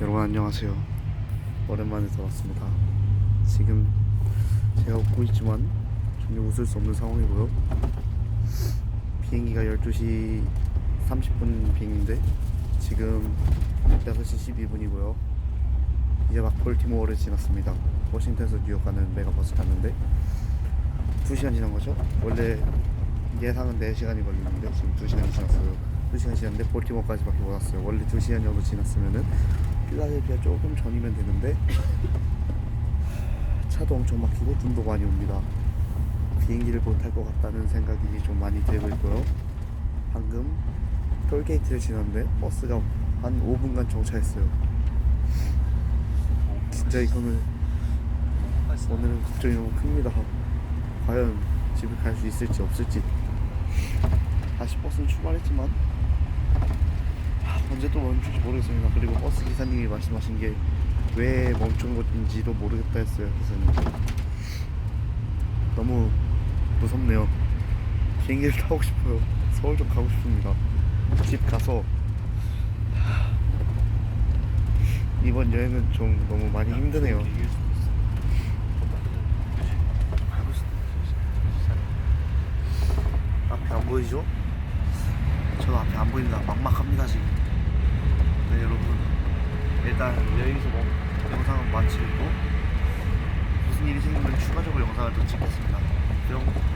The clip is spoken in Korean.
여러분 안녕하세요. 오랜만에 돌아왔습니다. 지금 제가 웃고 있지만 전혀 웃을 수 없는 상황이고요. 비행기가 12시 30분 비행인데 지금 6시 12분이고요. 이제 막 볼티모어를 지났습니다. 워싱턴에서 뉴욕 가는 메가버스 탔는데 2시간 지난 거죠? 원래 예상은 4시간이 걸리는데 지금 2시간이 지났어요. 2시간 지났는데 볼티모어까지밖에 못 왔어요. 원래 2시간 정도 지났으면은 필라델피아 조금 전이면 되는데 차도 엄청 막히고 눈도 많이 옵니다. 비행기를 못 탈 것 같다는 생각이 좀 많이 들고 있고요. 방금 톨게이트를 지났는데 버스가 한 5분간 정차했어요. 진짜 이거는 오늘은 걱정이 너무 큽니다. 과연 집에 갈 수 있을지 없을지. 다시 버스는 출발했지만 하, 언제 또 멈출지 모르겠습니다. 그리고 버스 기사님이 말씀하신 게 왜 멈춘 건지도 모르겠다 했어요. 기사님. 너무 무섭네요. 비행기를 타고 싶어요. 서울 좀 가고 싶습니다. 집 가서 하, 이번 여행은 좀 너무 많이 힘드네요. 앞에 안 보이죠? 저도 앞에 안 보입니다. 막막합니다 지금. 일단 여기서 뭐 영상은 마치고 무슨 일이 생기면 추가적으로 영상을 더 찍겠습니다. 뿅.